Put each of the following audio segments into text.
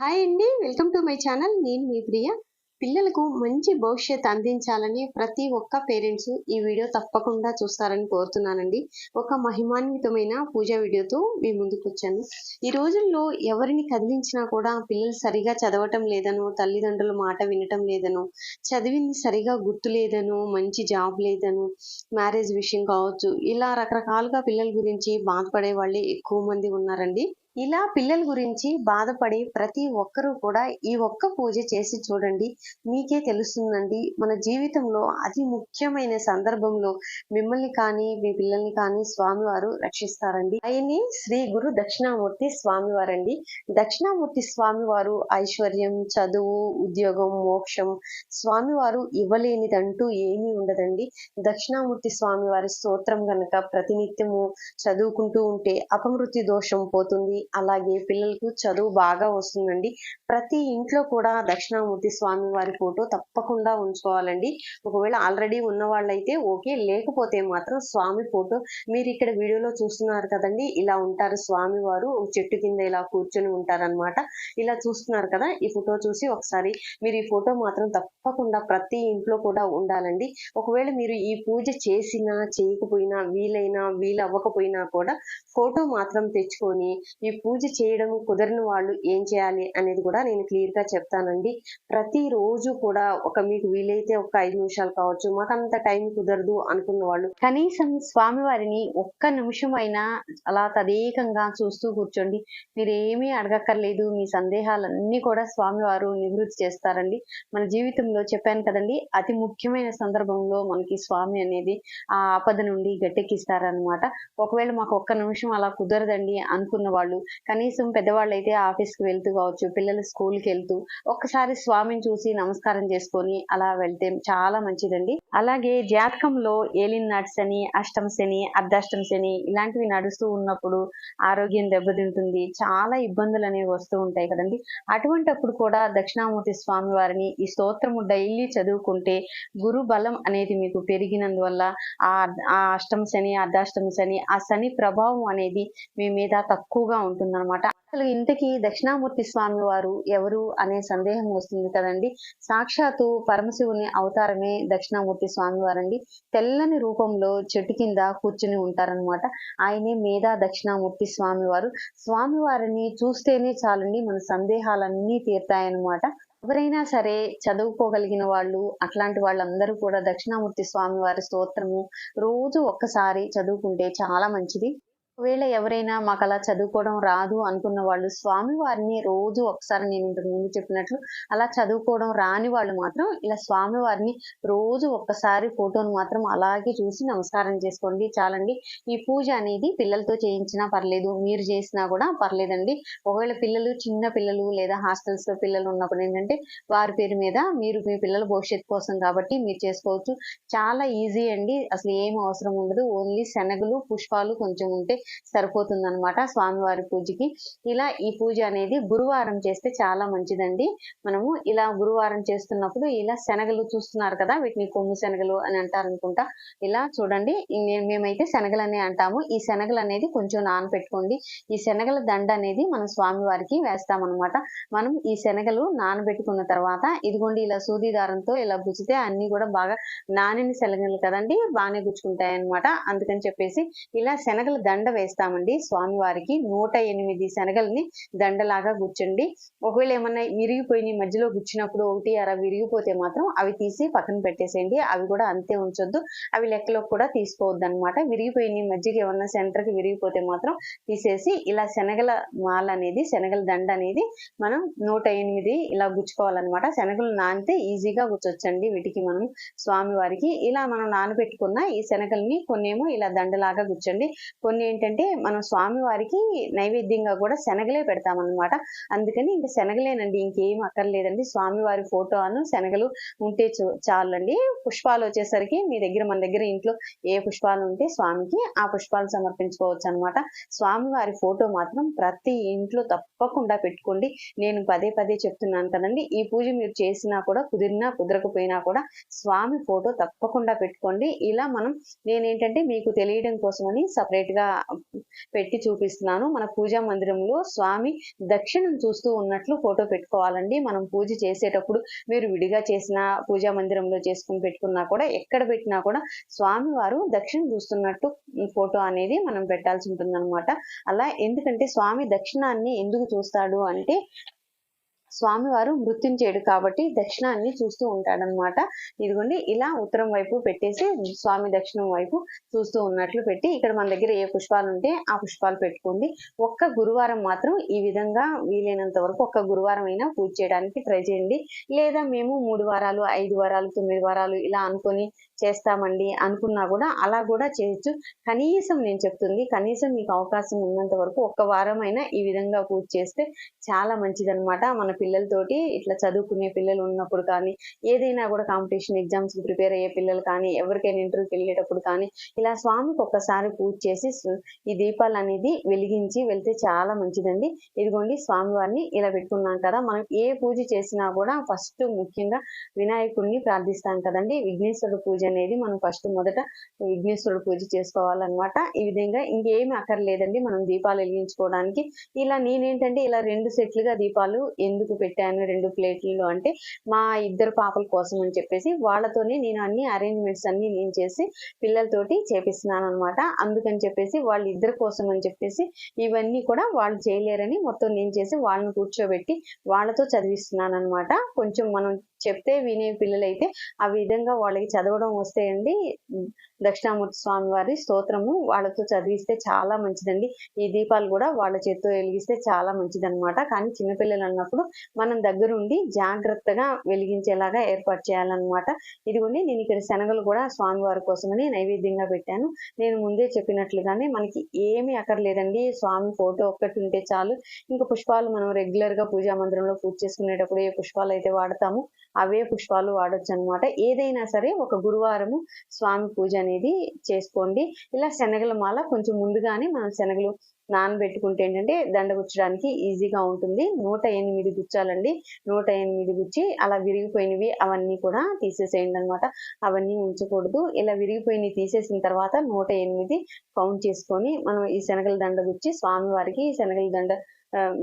Hi అండి welcome to my channel. నేను మీ ప్రియ. పిల్లలకు మంచి భవిష్యత్ అందించాలని ప్రతి ఒక్క పేరెంట్స్ ఈ వీడియో తప్పకుండా చూస్తారని కోరుతున్నానండి. ఒక మహిమాన్వితమైన పూజా వీడియోతో మీ ముందుకు వచ్చాను. ఈ రోజుల్లో ఎవరిని కదిలించినా కూడా పిల్లలు సరిగా చదవటం లేదనో తల్లిదండ్రుల మాట వినటం లేదనో చదివింది సరిగా గుర్తు లేదనో మంచి జాబ్ లేదను మ్యారేజ్ విషయం కావచ్చు ఇలా రకరకాలుగా పిల్లల గురించి బాధపడే వాళ్ళే ఎక్కువ మంది ఉన్నారండి. ఇలా పిల్లల గురించి బాధపడే ప్రతి ఒక్కరూ కూడా ఈ ఒక్క పూజ చేసి చూడండి. మీకే తెలుస్తుందండి. మన జీవితంలో అతి ముఖ్యమైన సందర్భంలో మిమ్మల్ని కానీ మీ పిల్లల్ని కానీ స్వామివారు రక్షిస్తారండి. ఆయన్ని శ్రీ గురు దక్షిణామూర్తి స్వామివారండి. దక్షిణామూర్తి స్వామివారు ఐశ్వర్యం చదువు ఉద్యోగం మోక్షం స్వామివారు ఇవ్వలేనిదంటూ ఏమీ ఉండదండి. దక్షిణామూర్తి స్వామివారి స్తోత్రం గనక ప్రతినిత్యము చదువుకుంటూ ఉంటే అపమృత్యు దోషం పోతుంది. అలాగే పిల్లలకు చదువు బాగా వస్తుందండి. ప్రతి ఇంట్లో కూడా దక్షిణామూర్తి స్వామి వారి ఫోటో తప్పకుండా ఉంచుకోవాలండి. ఒకవేళ ఆల్రెడీ ఉన్న వాళ్ళైతే ఓకే లేకపోతే మాత్రం స్వామి ఫోటో మీరు ఇక్కడ వీడియోలో చూస్తున్నారు కదండి. ఇలా ఉంటారు స్వామి వారు చెట్టు కింద ఇలా కూర్చొని ఉంటారనమాట ఇలా చూస్తున్నారు కదా ఈ ఫోటో చూసి ఒకసారి మీరు ఈ ఫోటో మాత్రం తప్పకుండా ప్రతి ఇంట్లో కూడా ఉండాలండి. ఒకవేళ మీరు ఈ పూజ చేసినా చేయకపోయినా వీలైనా వీలు అవ్వకపోయినా కూడా ఫోటో మాత్రం తెచ్చుకొని ఈ పూజ చేయడం కుదరని వాళ్ళు ఏం చేయాలి అనేది కూడా నేను క్లియర్గా చెప్తానండి. ప్రతిరోజు కూడా ఒక మీకు వీలైతే ఒక ఐదు నిమిషాలు కావచ్చు మాకు అంత టైం కుదరదు అనుకున్న వాళ్ళు కనీసం స్వామివారిని ఒక్క నిమిషం అయినా అలా తదేకంగా చూస్తూ కూర్చోండి. మీరు ఏమీ అడగక్కర్లేదు మీ సందేహాలన్నీ కూడా స్వామివారు నివృత్తి చేస్తారండి. మన జీవితంలో చెప్పాను కదండి అతి ముఖ్యమైన సందర్భంలో మనకి స్వామి అనేది ఆ ఆపద నుండి గట్టెక్కిస్తారనమాట ఒకవేళ మాకు ఒక్క నిమిషం అలా కుదరదండి అనుకున్న వాళ్ళు కనీసం పెద్దవాళ్ళు అయితే ఆఫీస్కి వెళ్తూ కావచ్చు పిల్లలు స్కూల్కి వెళ్తూ ఒక్కసారి స్వామిని చూసి నమస్కారం చేసుకొని అలా వెళ్తే చాలా మంచిదండి. అలాగే జాతకంలో ఏలిన్ నట్స్ అని అష్టం శని అర్ధాష్టం శని ఇలాంటివి నడుస్తూ ఉన్నప్పుడు ఆరోగ్యం దెబ్బతింటుంది. చాలా ఇబ్బందులు అనేవి వస్తూ ఉంటాయి కదండి. అటువంటప్పుడు కూడా దక్షిణామూర్తి స్వామి వారిని ఈ స్తోత్రము డైలీ చదువుకుంటే గురు బలం అనేది మీకు పెరిగినందువల్ల ఆ ఆ అష్టమ శని అర్ధాష్టం శని ఆ శని ప్రభావం అనేది మీ మీద తక్కువగా ఉంటుంది. ఉంటుందన్నమాట. అసలు ఇంతకీ దక్షిణామూర్తి స్వామి వారు ఎవరు అనే సందేహం వస్తుంది కదండి. సాక్షాత్తు పరమశివుని అవతారమే దక్షిణామూర్తి స్వామి వారండి. తెల్లని రూపంలో చెట్టు కింద కూర్చుని ఉంటారనమాట ఆయనే మేధా దక్షిణామూర్తి స్వామి వారు. స్వామి వారిని చూస్తేనే చాలండి మన సందేహాలన్నీ తీరుతాయన్నమాట. ఎవరైనా సరే చదువుకోగలిగిన వాళ్ళు అట్లాంటి వాళ్ళందరూ కూడా దక్షిణామూర్తి స్వామి వారి స్తోత్రము రోజు ఒక్కసారి చదువుకుంటే చాలా మంచిది. ఒకవేళ ఎవరైనా మాకు అలా చదువుకోవడం రాదు అనుకున్న వాళ్ళు స్వామి వారిని రోజు ఒకసారి నేను ఇంతకు ముందు చెప్పినట్లు అలా చదువుకోవడం రాని వాళ్ళు మాత్రం ఇలా స్వామి వారిని రోజు ఒక్కసారి ఫోటోను మాత్రం అలాగే చూసి నమస్కారం చేసుకోండి చాలండి. ఈ పూజ అనేది పిల్లలతో చేయించినా పర్లేదు మీరు చేసినా కూడా పర్లేదండి. ఒకవేళ పిల్లలు చిన్న పిల్లలు లేదా హాస్టల్స్లో పిల్లలు ఉన్నప్పుడు ఏంటంటే వారి పేరు మీద మీరు మీ పిల్లల భవిష్యత్తు కోసం కాబట్టి మీరు చేసుకోవచ్చు. చాలా ఈజీ అండి. అసలు ఏం అవసరం ఉండదు. ఓన్లీ శనగలు పుష్పాలు కొంచెం ఉంటే సరిపోతుంది అనమాట స్వామివారి పూజకి. ఇలా ఈ పూజ అనేది గురువారం చేస్తే చాలా మంచిదండి. మనము ఇలా గురువారం చేస్తున్నప్పుడు ఇలా శనగలు చూస్తున్నారు కదా వీటిని కొమ్ము శనగలు అని అంటారు అనుకుంటా ఇలా చూడండి నేను మేమైతే శనగలనే అంటాము. ఈ శనగలు అనేది కొంచెం నానబెట్టుకోండి. ఈ శనగల దండ అనేది మనం స్వామివారికి వేస్తామన్నమాట. మనం ఈ శనగలు నానబెట్టుకున్న తర్వాత ఇదిగోండి ఇలా సూది దారంతో ఇలా గుచ్చితే అన్ని కూడా బాగా నానిన శనగలు కదండి బాగానే గుచ్చుకుంటాయి అనమాట అందుకని చెప్పేసి ఇలా శనగల దండ వేస్తామండి. స్వామివారికి నూట ఎనిమిది శనగల్ని దండలాగా గుచ్చండి. ఒకవేళ ఏమన్నా విరిగిపోయి మధ్యలో గుచ్చినప్పుడు ఒకటి అర విరిగిపోతే మాత్రం అవి తీసి పక్కన పెట్టేసేయండి. అవి కూడా అంతే ఉంచొద్దు. అవి లెక్కలో కూడా తీసుకోవద్దు అనమాట విరిగిపోయిన మధ్యకి ఏమన్నా సెంటర్కి విరిగిపోతే మాత్రం తీసేసి ఇలా శనగల మాల అనేది శనగల దండ అనేది మనం నూట ఎనిమిది ఇలా గుచ్చుకోవాలన్నమాట. శనగలు నానితే ఈజీగా గుచ్చొచ్చండి వీటికి మనం స్వామివారికి. ఇలా మనం నానబెట్టుకున్న ఈ శనగల్ని కొన్ని ఏమో ఇలా దండలాగా గుచ్చండి. కొన్ని ఏంటంటే మనం స్వామివారికి నైవేద్యంగా కూడా శనగలే పెడతామన్నమాట. అందుకని ఇంకా శనగలేనండి ఇంకేం అక్కర్లేదండి. స్వామివారి ఫోటో అను శనగలు ఉంటే చాలండి. పుష్పాలు వచ్చేసరికి మీ దగ్గర మన దగ్గర ఇంట్లో ఏ పుష్పాలు ఉంటే స్వామికి ఆ పుష్పాలు సమర్పించుకోవచ్చు అనమాట స్వామివారి ఫోటో మాత్రం ప్రతి ఇంట్లో తప్పకుండా పెట్టుకోండి. నేను పదే పదే చెప్తున్నాను కదండి ఈ పూజ మీరు చేసినా కూడా కుదిరినా కుదరకపోయినా కూడా స్వామి ఫోటో తప్పకుండా పెట్టుకోండి. ఇలా మనం నేనేంటంటే మీకు తెలియడం కోసమని సపరేట్గా పెట్టి చూపిస్తున్నాను. మన పూజా మందిరంలో స్వామి దక్షిణం చూస్తూ ఉన్నట్లు ఫోటో పెట్టుకోవాలండి. మనం పూజ చేసేటప్పుడు మీరు విడిగా చేసిన పూజా మందిరంలో చేసుకుని పెట్టుకున్నా కూడా ఎక్కడ పెట్టినా కూడా స్వామి వారు దక్షిణం చూస్తున్నట్టు ఫోటో అనేది మనం పెట్టాల్సి ఉంటుంది అలా ఎందుకంటే స్వామి దక్షిణాన్ని ఎందుకు చూస్తాడు అంటే స్వామివారు మృత్యుంచేడు కాబట్టి దక్షిణాన్ని చూస్తూ ఉంటాడనమాట ఇదిగోండి ఇలా ఉత్తరం వైపు పెట్టేసి స్వామి దక్షిణం వైపు చూస్తూ ఉన్నట్లు పెట్టి ఇక్కడ మన దగ్గర ఏ పుష్పాలు ఉంటే ఆ పుష్పాలు పెట్టుకోండి. ఒక్క గురువారం మాత్రం ఈ విధంగా వీలైనంత వరకు ఒక్క గురువారం అయినా పూజ చేయడానికి ట్రై చేయండి. లేదా మేము మూడు వారాలు ఐదు వారాలు తొమ్మిది వారాలు ఇలా అనుకొని చేస్తామండి అనుకున్నా కూడా అలా కూడా చేయొచ్చు. కనీసం నేను చెప్తుంది కనీసం మీకు అవకాశం ఉన్నంత వరకు ఒక్క వారమైనా ఈ విధంగా పూజ చేస్తే చాలా మంచిదనమాట మన పిల్లలతోటి ఇట్లా చదువుకునే పిల్లలు ఉన్నప్పుడు కానీ ఏదైనా కూడా కాంపిటీషన్ ఎగ్జామ్స్ ప్రిపేర్ అయ్యే పిల్లలు కానీ ఎవరికైనా ఇంటర్వ్యూకి వెళ్ళేటప్పుడు కానీ ఇలా స్వామికి ఒక్కసారి పూజ చేసి ఈ దీపాలు అనేది వెలిగించి వెళ్తే చాలా మంచిదండి. ఇదిగోండి స్వామివారిని ఇలా పెట్టుకున్నాం కదా మనం ఏ పూజ చేసినా కూడా ఫస్ట్ ముఖ్యంగా వినాయకుడిని ప్రార్థిస్తాం కదండి విఘ్నేశ్వరుడు పూజ అనేది మనం ఫస్ట్ మొదట విఘ్నేశ్వరుడు పూజ చేసుకోవాలన్నమాట. ఈ విధంగా ఇంకేమి అక్కర్లేదండి. మనం దీపాలు వెలిగించుకోవడానికి ఇలా నేనేంటంటే ఇలా రెండు సెట్లుగా దీపాలు ఎందుకు పెట్టాను రెండు ప్లేట్లలో అంటే మా ఇద్దరు పాపల కోసం అని చెప్పేసి వాళ్ళతోనే నేను అన్ని అరేంజ్మెంట్స్ అన్ని నేను చేసి పిల్లలతోటి చేపిస్తున్నాను అనమాట అందుకని చెప్పేసి వాళ్ళ ఇద్దరి కోసం అని చెప్పేసి ఇవన్నీ కూడా వాళ్ళు చేయలేరని మొత్తం నేను చేసి వాళ్ళని కూర్చోబెట్టి వాళ్ళతో చదివిస్తున్నాను అనమాట కొంచెం మనం చెప్తే వినే పిల్లలైతే ఆ విధంగా వాళ్ళకి చదవడం వస్తే అండి దక్షిణామూర్తి స్వామి వారి స్తోత్రము వాళ్ళతో చదివిస్తే చాలా మంచిదండి. ఈ దీపాలు కూడా వాళ్ళ చేత్తో వెలిగిస్తే చాలా మంచిదనమాట కానీ చిన్నపిల్లలు అన్నప్పుడు మనం దగ్గరుండి జాగ్రత్తగా వెలిగించేలాగా ఏర్పాటు చేయాలన్నమాట. ఇదిగోండి నేను ఇక్కడ శనగలు కూడా స్వామివారి కోసమని నైవేద్యంగా పెట్టాను. నేను ముందే చెప్పినట్లుగానే మనకి ఏమీ అక్కర్లేదండి. స్వామి ఫోటో ఒక్కటి ఉంటే చాలు. ఇంకా పుష్పాలు మనం రెగ్యులర్గా పూజా మందిరంలో పూజ చేసుకునేటప్పుడు ఏ పుష్పాలు అయితే వాడతాము. అవే పుష్పాలు వాడొచ్చు అనమాట ఏదైనా సరే ఒక గురువారము స్వామి పూజ అనేది చేసుకోండి. ఇలా శనగల మాల కొంచెం ముందుగానే మనం శనగలు నానబెట్టుకుంటే ఏంటంటే దండ గుచ్చడానికి ఈజీగా ఉంటుంది. నూట ఎనిమిది గుచ్చాలండి. నూట ఎనిమిది గుచ్చి అలా విరిగిపోయినవి అవన్నీ కూడా తీసేసేయండి అనమాట అవన్నీ ఉంచకూడదు. ఇలా విరిగిపోయినవి తీసేసిన తర్వాత నూట ఎనిమిది కౌంట్ చేసుకొని మనం ఈ శనగల దండ గుచ్చి స్వామివారికి ఈ శనగల దండ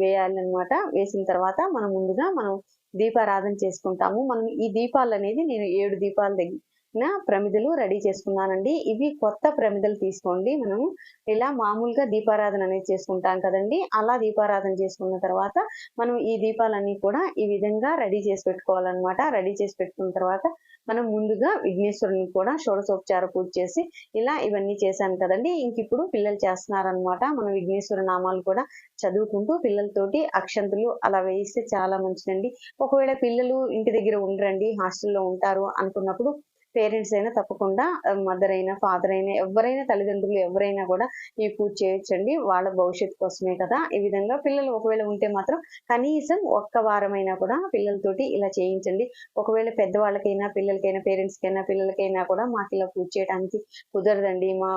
వేయాలన్నమాట. వేసిన తర్వాత మనం ముందుగా మనం దీపారాధన చేసుకుంటాము. మనం ఈ దీపాలు అనేది నేను ఏడు దీపాల దగ్గర నా ప్రమిదలు రెడీ చేసుకున్నానండి. ఇవి కొత్త ప్రమిదలు తీసుకోండి. మనము ఇలా మామూలుగా దీపారాధన అనేది చేసుకుంటాం కదండి. అలా దీపారాధన చేసుకున్న తర్వాత మనం ఈ దీపాలన్నీ కూడా ఈ విధంగా రెడీ చేసి పెట్టుకోవాలన్నమాట. రెడీ చేసి పెట్టుకున్న తర్వాత మనం ముందుగా విఘ్నేశ్వరుని కూడా షోడశోపచార పూజ చేసి ఇలా ఇవన్నీ చేశాను కదండి. ఇంక ఇప్పుడు పిల్లలు చేస్తున్నారనమాట మనం విఘ్నేశ్వర నామాలు కూడా చదువుకుంటూ పిల్లలతోటి అక్షంతులు అలా వేయిస్తే చాలా మంచిదండి. ఒకవేళ పిల్లలు ఇంటి దగ్గర ఉండరండి హాస్టల్లో ఉంటారు అనుకున్నప్పుడు పేరెంట్స్ అయినా తప్పకుండా మదర్ అయినా ఫాదర్ అయినా ఎవరైనా తల్లిదండ్రులు ఎవరైనా కూడా ఈ పూజ చేయొచ్చండి. వాళ్ళ భవిష్యత్తు కోసమే కదా. ఈ విధంగా పిల్లలు ఒకవేళ ఉంటే మాత్రం కనీసం ఒక్క వారమైనా కూడా పిల్లలతోటి ఇలా చేయించండి. ఒకవేళ పెద్దవాళ్ళకైనా పిల్లలకైనా పేరెంట్స్కైనా పిల్లలకైనా కూడా మాకు ఇలా పూజ చేయడానికి కుదరదండి. మా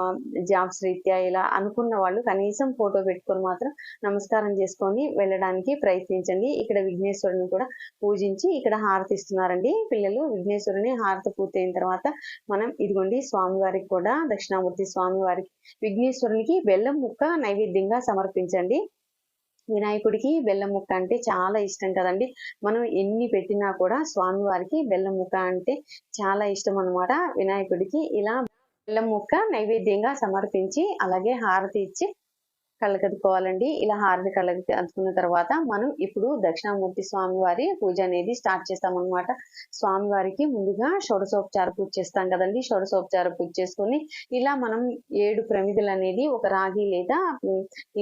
జాబ్స్ రీత్యా ఇలా అనుకున్న వాళ్ళు కనీసం ఫోటో పెట్టుకొని మాత్రం నమస్కారం చేసుకొని వెళ్ళడానికి ప్రయత్నించండి. ఇక్కడ విఘ్నేశ్వరుని కూడా పూజించి ఇక్కడ హారతి ఇస్తున్నారండి పిల్లలు. విఘ్నేశ్వరుని హారతి పూర్తయిన తర్వాత తర్వాత మనం ఇదిగోండి స్వామివారికి కూడా దక్షిణామూర్తి స్వామివారికి విఘ్నేశ్వరునికి బెల్లం ముక్క నైవేద్యంగా సమర్పించండి. వినాయకుడికి బెల్లం ముక్క అంటే చాలా ఇష్టం కదండి. మనం ఎన్ని పెట్టినా కూడా స్వామివారికి బెల్లం ముక్క అంటే చాలా ఇష్టం అన్నమాట. వినాయకుడికి ఇలా బెల్లం ముక్క నైవేద్యంగా సమర్పించి అలాగే హారతి ఇచ్చి కళ్ళకద్దుకోవాలండి ఇలా హారతి కళ్ళకి అందుకున్న తర్వాత మనం ఇప్పుడు దక్షిణామూర్తి స్వామివారి పూజ అనేది స్టార్ట్ చేస్తామన్నమాట. స్వామివారికి ముందుగా షోడశోపచార పూజ చేస్తాం కదండి. షోడశోపచార పూజ చేసుకొని ఇలా మనం ఏడు ప్రమిదలు అనేది ఒక రాగి లేదా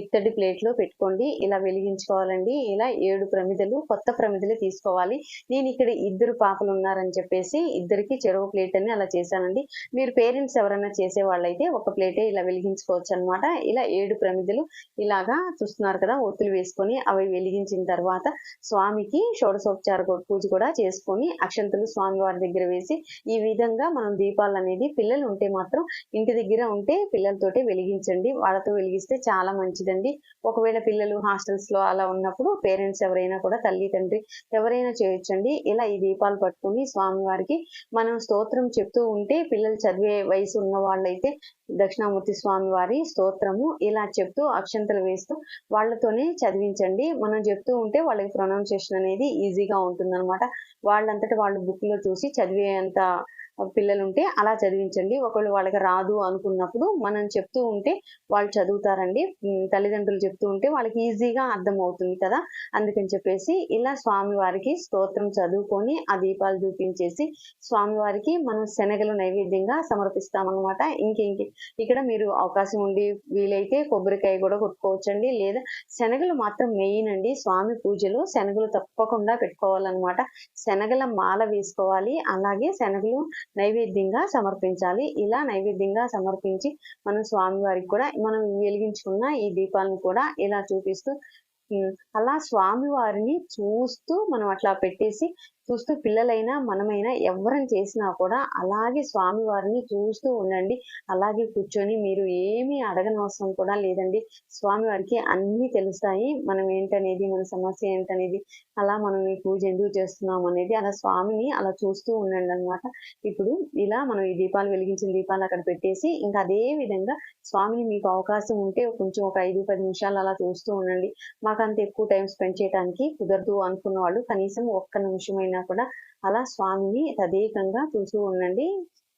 ఇత్తడి ప్లేట్లో పెట్టుకోండి. ఇలా వెలిగించుకోవాలండి. ఇలా ఏడు ప్రమిదలు కొత్త ప్రమిదలు తీసుకోవాలి. నేను ఇక్కడ ఇద్దరు పాపలు ఉన్నారని చెప్పేసి ఇద్దరికి చెరువు ప్లేట్ అని అలా చేశానండి. మీరు పేరెంట్స్ ఎవరైనా చేసే వాళ్ళైతే ఒక ప్లేటే ఇలా వెలిగించుకోవచ్చు అనమాట ఇలా ఏడు ప్రమిదలు ఇలాగా చూస్తున్నారు కదా ఒత్తులు వేసుకొని అవి వెలిగించిన తర్వాత స్వామికి షోడశోపచార పూజ కూడా చేసుకొని అక్షంతలు స్వామి వారి దగ్గర వేసి ఈ విధంగా మనం దీపాలు అనేది పిల్లలు ఉంటే మాత్రం ఇంటి దగ్గర ఉంటే పిల్లలతోటి వెలిగించండి. వాళ్ళతో వెలిగిస్తే చాలా మంచిదండి. ఒకవేళ పిల్లలు హాస్టల్స్లో అలా ఉన్నప్పుడు పేరెంట్స్ ఎవరైనా కూడా తల్లి తండ్రి ఎవరైనా చేయొచ్చండి. ఇలా ఈ దీపాలు పట్టుకుని స్వామివారికి మనం స్తోత్రం చెప్తూ ఉంటే పిల్లలు చదివే వయసు ఉన్న వాళ్ళైతే దక్షిణామూర్తి స్వామి వారి స్తోత్రము ఇలా చెప్తూ అక్షంతలు వేస్తూ వాళ్ళతోనే చదివించండి. మనం చెప్తూ ఉంటే వాళ్ళకి ప్రొనౌన్సియేషన్ అనేది ఈజీగా ఉంటుందన్నమాట. వాళ్ళంతటా వాళ్ళు బుక్లో చూసి చదివేంత పిల్లలు ఉంటే అలా చదివించండి. ఒకవేళ వాళ్ళకి రాదు అనుకున్నప్పుడు మనం చెప్తూ ఉంటే వాళ్ళు చదువుతారండి. తల్లిదండ్రులు చెప్తూ ఉంటే వాళ్ళకి ఈజీగా అర్థం అవుతుంది కదా. అందుకని చెప్పేసి ఇలా స్వామివారికి స్తోత్రం చదువుకొని ఆ దీపాలు చూపించేసి స్వామివారికి మనం శనగలు నైవేద్యంగా సమర్పిస్తామన్నమాట. ఇంక ఇంక ఇక్కడ మీరు అవకాశం ఉండి వీలైతే కొబ్బరికాయ కూడా కొట్టుకోవచ్చండి. లేదా శనగలు మాత్రం మెయిన్ అండి. స్వామి పూజలో శనగలు తప్పకుండా పెట్టుకోవాలన్నమాట. శనగల మాల వేసుకోవాలి. అలాగే శనగలు నైవేద్యంగా సమర్పించాలి. ఇలా నైవేద్యంగా సమర్పించి మనం స్వామివారికి కూడా మనం వెలిగించుకున్న ఈ దీపాలను కూడా ఇలా చూపిస్తూ అలా స్వామివారిని చూస్తూ మనం అట్లా పెట్టేసి చూస్తూ పిల్లలైనా మనమైనా ఎవరిని చేసినా కూడా అలాగే స్వామివారిని చూస్తూ ఉండండి. అలాగే కూర్చొని మీరు ఏమీ అడగనవసరం కూడా లేదండి. స్వామివారికి అన్నీ తెలుస్తాయి. మనం ఏంటనేది మన సమస్య ఏంటనేది అలా మనం ఈ పూజ ఎందుకు చేస్తున్నాం అనేది అలా స్వామిని అలా చూస్తూ ఉండండి అనమాట ఇప్పుడు ఇలా మనం ఈ దీపాలు వెలిగించిన దీపాలు అక్కడ పెట్టేసి ఇంకా అదే విధంగా స్వామిని మీకు అవకాశం ఉంటే కొంచెం ఒక ఐదు పది నిమిషాలు అలా చూస్తూ ఉండండి. మాకు అంత ఎక్కువ టైం స్పెండ్ చేయడానికి కుదరదు అనుకున్న వాళ్ళు కనీసం ఒక్క నిమిషమైన కూడా అలా స్వామిని తదేకంగా చూస్తూ ఉండండి.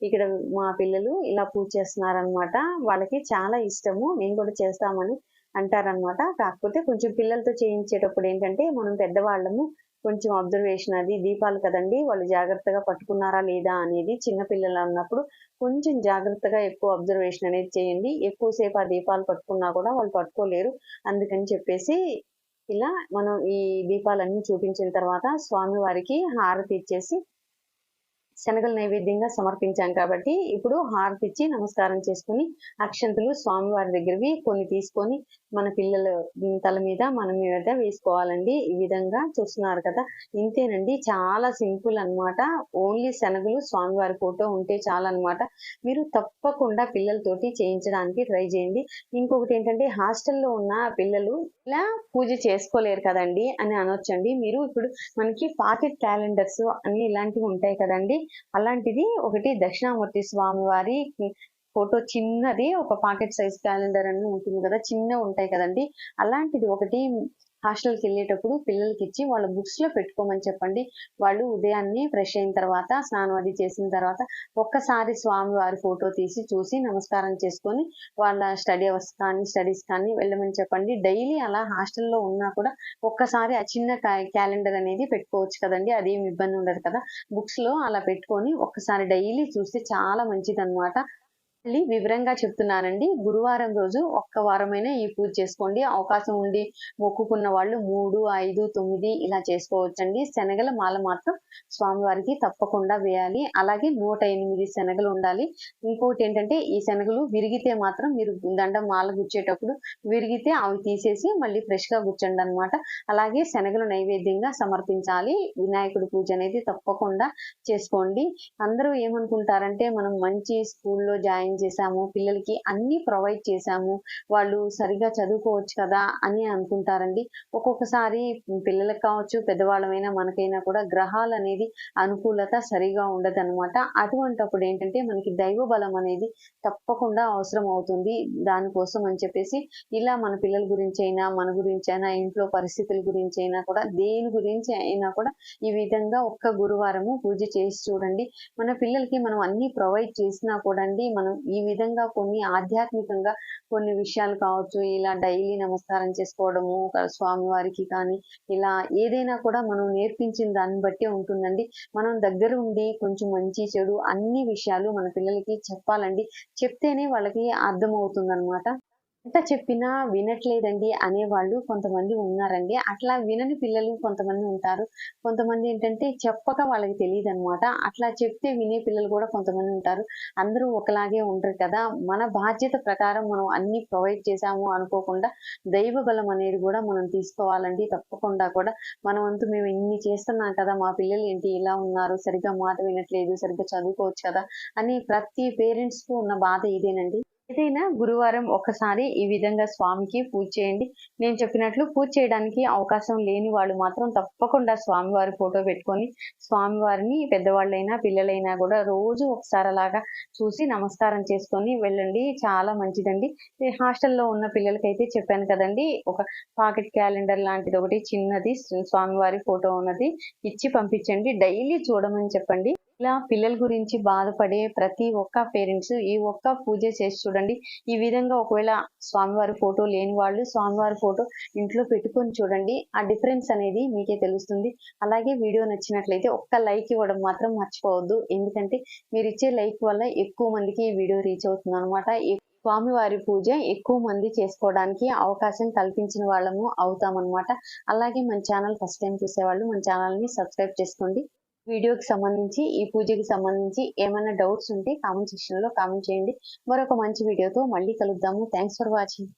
ఇక్కడ మా పిల్లలు ఇలా పూజ చేస్తున్నారనమాట వాళ్ళకి చాలా ఇష్టము. మేము కూడా చేస్తామని అంటారనమాట కాకపోతే కొంచెం పిల్లలతో చేయించేటప్పుడు ఏంటంటే మనం పెద్దవాళ్ళము కొంచెం అబ్జర్వేషన్ అది దీపాలు కదండి వాళ్ళు జాగ్రత్తగా పట్టుకున్నారా లేదా అనేది చిన్న పిల్లలు అన్నప్పుడు కొంచెం జాగ్రత్తగా ఎక్కువ అబ్జర్వేషన్ అనేది చేయండి. ఎక్కువసేపు ఆ దీపాలు పట్టుకున్నా కూడా వాళ్ళు పట్టుకోలేరు. అందుకని చెప్పేసి ఇలా మనం ఈ దీపాలన్నీ చూపించిన తర్వాత స్వామి వారికి హారతి ఇచ్చేసి శనగలు నైవేద్యంగా సమర్పించాం కాబట్టి ఇప్పుడు హారతిచ్చి నమస్కారం చేసుకుని అక్షంతులు స్వామివారి దగ్గరవి కొన్ని తీసుకొని మన పిల్లల తల మీద మన మీద వేసుకోవాలండి. ఈ విధంగా చూస్తున్నారు కదా. ఇంతేనండి. చాలా సింపుల్ అన్నమాట. ఓన్లీ శనగలు స్వామివారి ఫోటో ఉంటే చాలు అనమాట మీరు తప్పకుండా పిల్లలతోటి చేయించడానికి ట్రై చేయండి. ఇంకొకటి ఏంటంటే హాస్టల్లో ఉన్న పిల్లలు ఇలా పూజ చేసుకోలేరు కదండి అని అనొచ్చండి. మీరు ఇప్పుడు మనకి పాకెట్ క్యాలెండర్స్ అన్ని ఇలాంటివి ఉంటాయి కదండి. అలాంటిది ఒకటి దక్షిణామూర్తి స్వామి వారి ఫోటో చిన్నది ఒక పాకెట్ సైజ్ క్యాలెండర్ అని ఉంటుంది కదా చిన్న ఉంటాయి కదండి. అలాంటిది ఒకటి హాస్టల్కి వెళ్ళేటప్పుడు పిల్లలకి ఇచ్చి వాళ్ళ బుక్స్లో పెట్టుకోమని చెప్పండి. వాళ్ళు ఉదయాన్నే ఫ్రెష్ అయిన తర్వాత స్నానం అది చేసిన తర్వాత ఒక్కసారి స్వామి వారి ఫోటో తీసి చూసి నమస్కారం చేసుకొని వాళ్ళ స్టడీ అవర్స్ కానీ స్టడీస్ కానీ వెళ్ళమని చెప్పండి. డైలీ అలా హాస్టల్లో ఉన్నా కూడా ఒక్కసారి ఆ చిన్న క్యాలెండర్ అనేది పెట్టుకోవచ్చు కదండి. అదేం ఇబ్బంది ఉండదు కదా. బుక్స్లో అలా పెట్టుకొని ఒక్కసారి డైలీ చూస్తే చాలా మంచిది మళ్ళీ వివరంగా చెప్తున్నానండి. గురువారం రోజు ఒక్క వారమైనా ఈ పూజ చేసుకోండి. అవకాశం ఉండి మొక్కుకున్న వాళ్ళు మూడు ఐదు తొమ్మిది ఇలా చేసుకోవచ్చండి. శనగల మాల మాత్రం స్వామివారికి తప్పకుండా వేయాలి. అలాగే నూట ఎనిమిది శనగలు ఉండాలి. ఇంకోటి ఏంటంటే ఈ శనగలు విరిగితే మాత్రం మీరు దండం మాల గుచ్చేటప్పుడు విరిగితే అవి తీసేసి మళ్ళీ ఫ్రెష్గా గుచ్చండి అనమాట అలాగే శనగలు నైవేద్యంగా సమర్పించాలి. వినాయకుడి పూజ అనేది తప్పకుండా చేసుకోండి. అందరూ ఏమనుకుంటారంటే మనం మంచి స్కూల్లో జాయిన్ చేశాము పిల్లలకి అన్ని ప్రొవైడ్ చేశాము వాళ్ళు సరిగా చదువుకోవచ్చు కదా అని అనుకుంటారండి. ఒక్కొక్కసారి పిల్లలకు కావచ్చు పెద్దవాళ్ళమైనా మనకైనా కూడా గ్రహాలు అనేది అనుకూలత సరిగా ఉండదు అనమాట అటువంటప్పుడు ఏంటంటే మనకి దైవ బలం అనేది తప్పకుండా అవసరం అవుతుంది. దానికోసం అని చెప్పేసి ఇలా మన పిల్లల గురించి అయినా మన గురించి అయినా ఇంట్లో పరిస్థితుల గురించి అయినా కూడా దేని గురించి అయినా కూడా ఈ విధంగా ఒక్క గురువారము పూజ చేసి చూడండి. మన పిల్లలకి మనం అన్ని ప్రొవైడ్ చేసినా కూడా అండి మనం ఈ విధంగా కొన్ని ఆధ్యాత్మికంగా కొన్ని విషయాలు కావచ్చు ఇలా డైలీ నమస్కారం చేసుకోవడము స్వామివారికి కానీ ఇలా ఏదైనా కూడా మనం నేర్పించిన దాన్ని బట్టే ఉంటుందండి. మనం దగ్గర ఉండి కొంచెం మంచి చెడు అన్ని విషయాలు మన పిల్లలకి చెప్పాలండి. చెప్తేనే వాళ్ళకి అర్థం అవుతుంది ఎంత చెప్పినా వినట్లేదండి అనేవాళ్ళు కొంతమంది ఉన్నారండి. అట్లా వినని పిల్లలు కొంతమంది ఉంటారు. కొంతమంది ఏంటంటే చెప్పక వాళ్ళకి తెలియదు అనమాట అట్లా చెప్తే వినే పిల్లలు కూడా కొంతమంది ఉంటారు. అందరూ ఒకలాగే ఉండరు కదా. మన బాధ్యత ప్రకారం మనం అన్ని ప్రొవైడ్ చేసాము అనుకోకుండా దైవ బలం అనేది కూడా మనం తీసుకోవాలండి. తప్పకుండా కూడా. మనం అంతా మేము ఇన్ని చేస్తున్నాం కదా. మా పిల్లలు ఏంటి? ఇలా ఉన్నారు. సరిగ్గా మాట వినట్లేదు. సరిగ్గా చదువుకోవచ్చు కదా. అని ప్రతి పేరెంట్స్కు ఉన్న బాధ ఇదేనండి ఏదైనా గురువారం ఒక్కసారి ఈ విధంగా స్వామికి పూజ చేయండి. నేను చెప్పినట్లు పూజ చేయడానికి అవకాశం లేని వాళ్ళు మాత్రం తప్పకుండా స్వామివారి ఫోటో పెట్టుకొని స్వామివారిని పెద్దవాళ్ళైనా పిల్లలైనా కూడా రోజు ఒకసారి అలాగా చూసి నమస్కారం చేసుకొని వెళ్ళండి. చాలా మంచిదండి. హాస్టల్లో ఉన్న పిల్లలకైతే చెప్పాను కదండి ఒక పాకెట్ క్యాలెండర్ లాంటిది ఒకటి చిన్నది స్వామివారి ఫోటో ఉన్నది ఇచ్చి పంపించండి. డైలీ చూడమని చెప్పండి. ఇలా పిల్లల గురించి బాధపడే ప్రతి ఒక్క పేరెంట్స్ ఈ ఒక్క పూజ చేసి చూడండి. ఈ విధంగా ఒకవేళ స్వామివారి ఫోటో లేని వాళ్ళు స్వామివారి ఫోటో ఇంట్లో పెట్టుకొని చూడండి. ఆ డిఫరెన్స్ అనేది మీకే తెలుస్తుంది. అలాగే వీడియో నచ్చినట్లయితే ఒక్క లైక్ ఇవ్వడం మాత్రం మర్చిపోవద్దు. ఎందుకంటే మీరు ఇచ్చే లైక్ వల్ల ఎక్కువ మందికి ఈ వీడియో రీచ్ అవుతుంది అనమాట స్వామివారి పూజ ఎక్కువ మంది చేసుకోవడానికి అవకాశం కల్పించిన వాళ్ళము అవుతామన్నమాట. అలాగే మన ఛానల్ ఫస్ట్ టైం చూసేవాళ్ళు మన ఛానల్ని సబ్స్క్రైబ్ చేసుకోండి. వీడియోకి సంబంధించి ఈ పూజకి సంబంధించి ఏమైనా డౌట్స్ ఉంటే కామెంట్ సెక్షన్లో కామెంట్ చేయండి. మరొక మంచి వీడియోతో మళ్ళీ కలుద్దాము. Thanks for watching